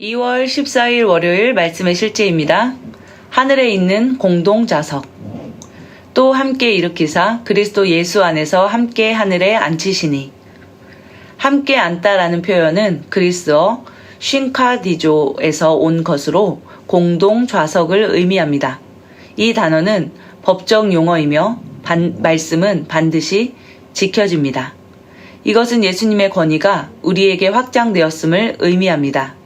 2월 14일 월요일 말씀의 실제입니다. 하늘에 있는 공동 좌석. 또 함께 일으키사 그리스도 예수 안에서 함께 하늘에 앉히시니. 함께 앉다라는 표현은 그리스어 쉰카디조에서 온 것으로 공동 좌석을 의미합니다. 이 단어는 법적 용어이며 반- 말씀은 반드시 지켜집니다. 이것은 예수님의 권위가 우리에게 확장되었음을 의미합니다.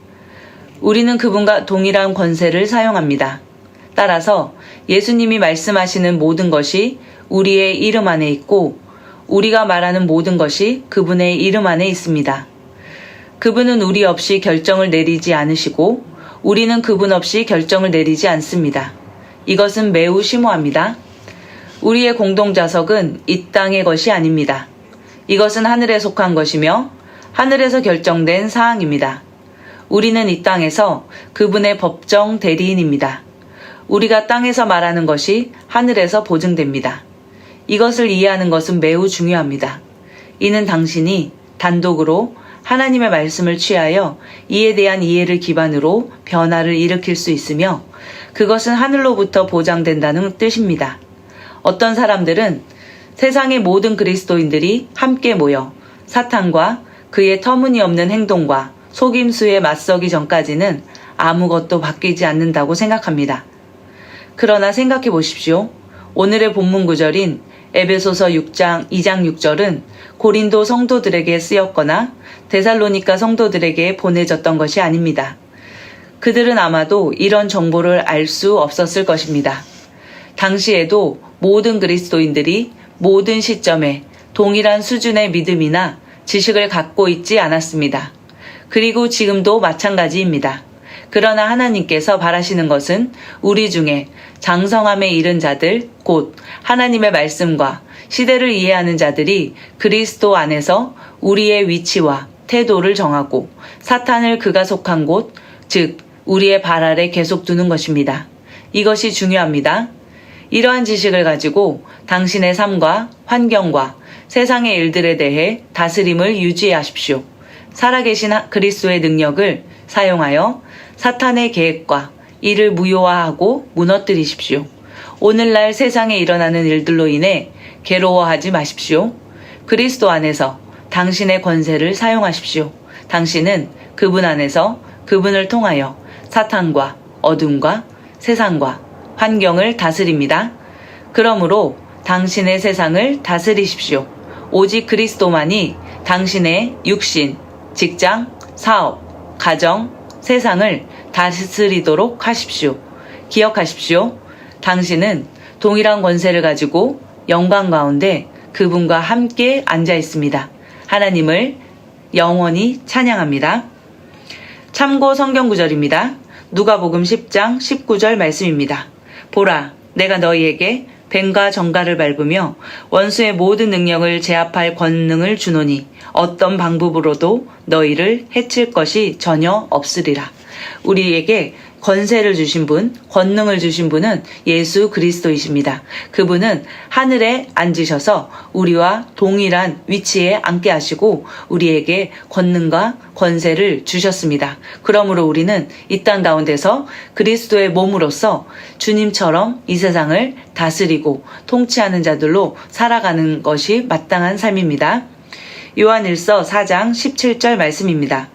우리는 그분과 동일한 권세를 사용합니다. 따라서 예수님이 말씀하시는 모든 것이 우리의 이름 안에 있고 우리가 말하는 모든 것이 그분의 이름 안에 있습니다. 그분은 우리 없이 결정을 내리지 않으시고 우리는 그분 없이 결정을 내리지 않습니다. 이것은 매우 심오합니다. 우리의 공동자석은 이 땅의 것이 아닙니다. 이것은 하늘에 속한 것이며 하늘에서 결정된 사항입니다. 우리는 이 땅에서 그분의 법정 대리인입니다. 우리가 땅에서 말하는 것이 하늘에서 보증됩니다. 이것을 이해하는 것은 매우 중요합니다. 이는 당신이 단독으로 하나님의 말씀을 취하여 이에 대한 이해를 기반으로 변화를 일으킬 수 있으며 그것은 하늘로부터 보장된다는 뜻입니다. 어떤 사람들은 세상의 모든 그리스도인들이 함께 모여 사탄과 그의 터무니없는 행동과 속임수에 맞서기 전까지는 아무것도 바뀌지 않는다고 생각합니다. 그러나 생각해 보십시오. 오늘의 본문 구절인 에베소서 6장 2장 6절은 고린도 성도들에게 쓰였거나 데살로니카 성도들에게 보내졌던 것이 아닙니다. 그들은 아마도 이런 정보를 알 수 없었을 것입니다. 당시에도 모든 그리스도인들이 모든 시점에 동일한 수준의 믿음이나 지식을 갖고 있지 않았습니다. 그리고 지금도 마찬가지입니다. 그러나 하나님께서 바라시는 것은 우리 중에 장성함에 이른 자들, 곧 하나님의 말씀과 시대를 이해하는 자들이 그리스도 안에서 우리의 위치와 태도를 정하고 사탄을 그가 속한 곳, 즉, 우리의 발 아래 계속 두는 것입니다. 이것이 중요합니다. 이러한 지식을 가지고 당신의 삶과 환경과 세상의 일들에 대해 다스림을 유지하십시오. 살아계신 하- 그리스도의 능력을 사용하여 사탄의 계획과 이를 무효화하고 무너뜨리십시오. 오늘날 세상에 일어나는 일들로 인해 괴로워하지 마십시오. 그리스도 안에서 당신의 권세를 사용하십시오. 당신은 그분 안에서 그분을 통하여 사탄과 어둠과 세상과 환경을 다스립니다. 그러므로 당신의 세상을 다스리십시오. 오직 그리스도만이 당신의 육신, 직장, 사업, 가정, 세상을 다스리도록 하십시오. 기억하십시오. 당신은 동일한 권세를 가지고 영광 가운데 그분과 함께 앉아 있습니다. 하나님을 영원히 찬양합니다. 참고 성경 구절입니다. 누가복음 10장 19절 말씀입니다. 보라, 내가 너희에게 뱀과 정갈을 밟으며 원수의 모든 능력을 제압할 권능을 주노니 어떤 방법으로도 너희를 해칠 것이 전혀 없으리라. 우리에게 권세를 주신 분, 권능을 주신 분은 예수 그리스도이십니다. 그분은 하늘에 앉으셔서 우리와 동일한 위치에 앉게 하시고 우리에게 권능과 권세를 주셨습니다. 그러므로 우리는 이 땅 가운데서 그리스도의 몸으로서 주님처럼 이 세상을 다스리고 통치하는 자들로 살아가는 것이 마땅한 삶입니다. 요한일서 4장 17절 말씀입니다.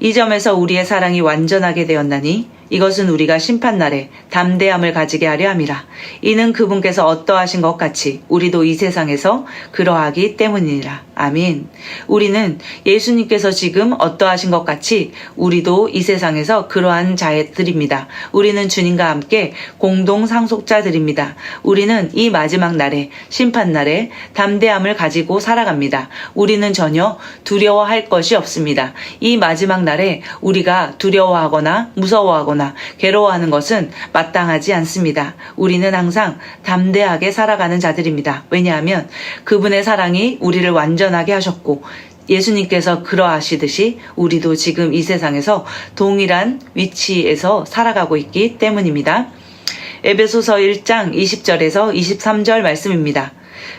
이 점에서 우리의 사랑이 완전하게 되었나니 이것은 우리가 심판날에 담대함을 가지게 하려 함이라. 이는 그분께서 어떠하신 것 같이 우리도 이 세상에서 그러하기 때문이라. 아멘. 우리는 예수님께서 지금 어떠하신 것 같이 우리도 이 세상에서 그러한 자들입니다. 우리는 주님과 함께 공동 상속자들입니다. 우리는 이 마지막 날에 심판날에 담대함을 가지고 살아갑니다. 우리는 전혀 두려워할 것이 없습니다. 이 마지막 날에 우리가 두려워하거나 무서 워하거나 괴로워하는 것은 마땅하지 않습니다. 우리는 항상 담대하게 살아가는 자들입니다. 왜냐하면 그분의 사랑이 우리를 완전하게 하셨고 예수님께서 그러하시듯이 우리도 지금 이 세상에서 동일한 위치에서 살아가고 있기 때문입니다. 에베소서 1장 20절에서 23절 말씀입니다.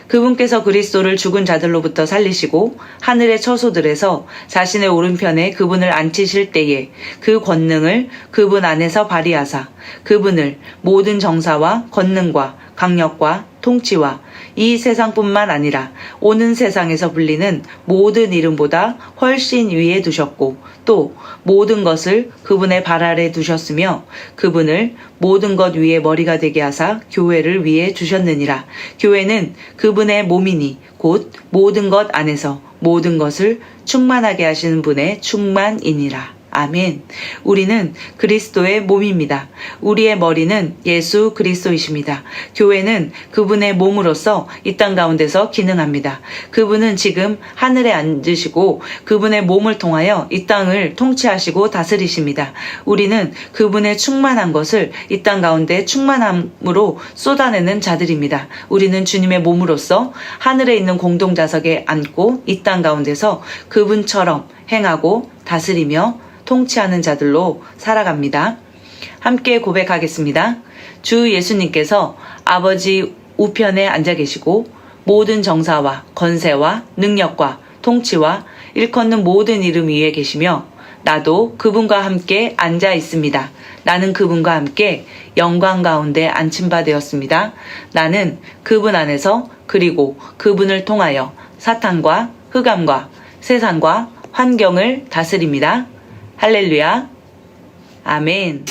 그분께서 그리스도를 죽은 자들로부터 살리시고 하늘의 처소들에서 자신의 오른편에 그분을 앉히실 때에 그 권능을 그분 안에서 발휘하사 그분을 모든 정사와 권능과 강력과 통치와 이 세상뿐만 아니라 오는 세상에서 불리는 모든 이름보다 훨씬 위에 두셨고 또 모든 것을 그분의 발 아래 두셨으며 그분을 모든 것 위에 머리가 되게 하사 교회를 위해 주셨느니라. 교회는 그분의 몸이니 곧 모든 것 안에서 모든 것을 충만하게 하시는 분의 충만이니라. 아멘. 우리는 그리스도의 몸입니다. 우리의 머리는 예수 그리스도이십니다. 교회는 그분의 몸으로서 이 땅 가운데서 기능합니다. 그분은 지금 하늘에 앉으시고 그분의 몸을 통하여 이 땅을 통치하시고 다스리십니다. 우리는 그분의 충만한 것을 이 땅 가운데 충만함으로 쏟아내는 자들입니다. 우리는 주님의 몸으로서 하늘에 있는 공동자석에 앉고 이 땅 가운데서 그분처럼 행하고 다스리며 통치하는 자들로 살아갑니다. 함께 고백하겠습니다. 주 예수님께서 아버지 우편에 앉아 계시고 모든 정사와 건세와 능력과 통치와 일컫는 모든 이름 위에 계시며 나도 그분과 함께 앉아 있습니다. 나는 그분과 함께 영광 가운데 앉힌 바 되었습니다. 나는 그분 안에서 그리고 그분을 통하여 사탄과 흑암과 세상과 환경을 다스립니다. 할렐루야. 아멘.